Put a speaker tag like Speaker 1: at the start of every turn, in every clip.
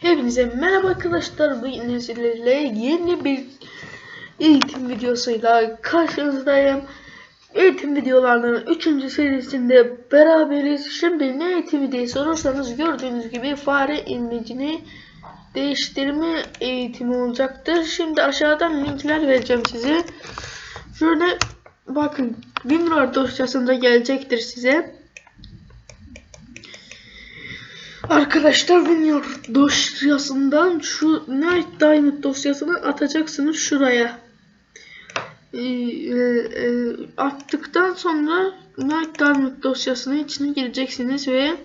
Speaker 1: Hepinize merhaba arkadaşlar. Bugün sizlerle yeni bir eğitim videosuyla karşınızdayım. Eğitim videolarının 3. serisinde beraberiz. Şimdi ne eğitimi diye sorarsanız gördüğünüz gibi fare imlecini değiştirme eğitimi olacaktır. Şimdi aşağıdan linkler vereceğim size. Şöyle bakın WinRAR dosyasında gelecektir size. Arkadaşlar Winyor dosyasından şu Night Diamond dosyasını atacaksınız şuraya. Ee, e, e, attıktan sonra Night Diamond dosyasının içine gireceksiniz ve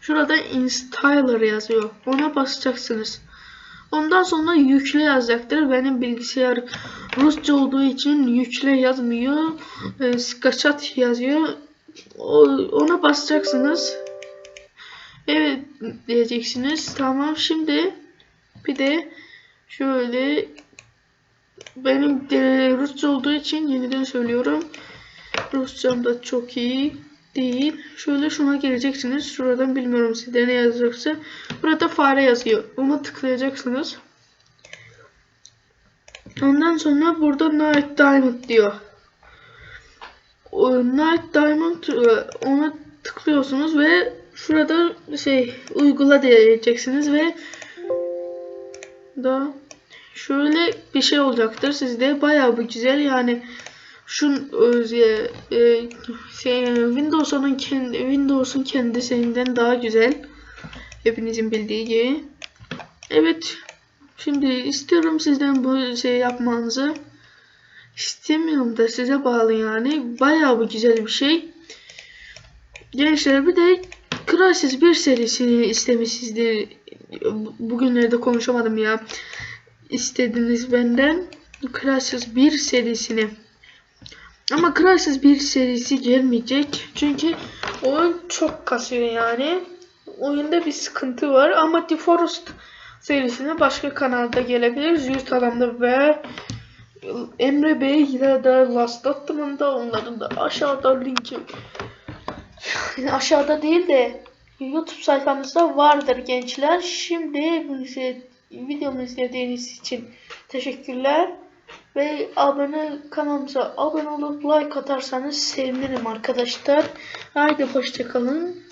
Speaker 1: şurada installer yazıyor. Ona basacaksınız. Ondan sonra yükle yazacaktır. Benim bilgisayar Rusça olduğu için yükle yazmıyor. E, skaçat yazıyor. O, ona basacaksınız. Evet diyeceksiniz. Tamam şimdi bir de şöyle benim de Rusça olduğu için yeniden söylüyorum. Rusçam da çok iyi değil. Şöyle şuna geleceksiniz. Şuradan bilmiyorum sizde ne yazacaksa. Burada fare yazıyor. Ona tıklayacaksınız. Ondan sonra burada Night Diamond diyor. O Night Diamond e, ona tıklıyorsunuz ve şurada şey uygula diyeceksiniz ve da şöyle bir şey olacaktır. Sizde bayağı bir güzel yani şu e, e, şey, Windows'un kendi Windows'un kendisinden daha güzel. Hepinizin bildiği gibi. Evet şimdi istiyorum sizden bu şey yapmanızı. İstemiyorum da size bağlı yani. Bayağı bir güzel bir şey. Gençler bir de Crysis 1 serisini istemişsizdir. Bugünlerde konuşamadım ya. İstediniz benden Crysis 1 serisini. Ama Crysis 1 serisi gelmeyecek. Çünkü oyun çok kasıyor yani. Oyunda bir sıkıntı var ama The Forest serisine başka kanalda gelebilir. Züğürt Adam'da ve Emre Bey ya da Last Atman'da onların da aşağıda linki aşağıda değil de YouTube sayfamızda vardır gençler. Şimdi videomu izlediğiniz için teşekkürler. Ve abone kanalımıza abone olup like atarsanız sevinirim arkadaşlar. Haydi hoşçakalın.